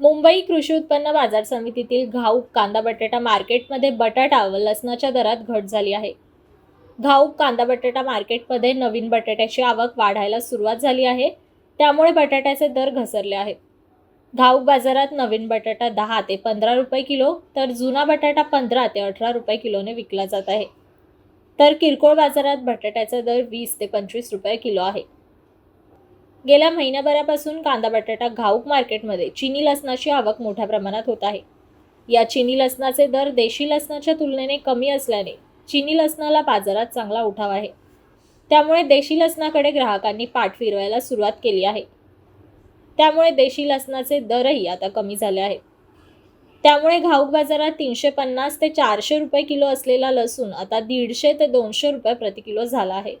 मुंबई कृषी उत्पन्न बाजार समितीतील घाऊक कांदा बटाटा मार्केटमध्ये बटाटा व लसणाच्या दरात घट झाली आहे. घाऊक कांदा बटाटा मार्केटमध्ये नवीन बटाट्याची आवक वाढायला सुरुवात झाली आहे. त्यामुळे बटाट्याचे दर घसरले आहेत. घाऊक बाजारात नवीन बटाटा दहा ते पंधरा रुपये किलो तर जुना बटाटा पंधरा ते अठरा रुपये किलोने विकला जात आहे. तर किरकोळ बाजारात बटाट्याचा दर वीस ते पंचवीस रुपये किलो आहे. गेल्या महिन्याभरापासून कांदा बटाटा घाऊक मार्केटमध्ये चिनी लसणाची आवक मोठ्या प्रमाणात होत आहे. या चिनी लसणाचे दर देशी लसणाच्या तुलनेने कमी असल्याने चिनी लसणाला बाजारात चांगला उठाव आहे. त्यामुळे देशी लसणाकडे ग्राहकांनी पाठ फिरवायला सुरुवात केली आहे. त्यामुळे देशी लसणाचे दरही आता कमी झाले आहेत. त्यामुळे घाऊक बाजारात तीनशे पन्नास ते चारशे रुपये किलो असलेला लसूण आता दीडशे ते दोनशे रुपये प्रति किलो झाला आहे.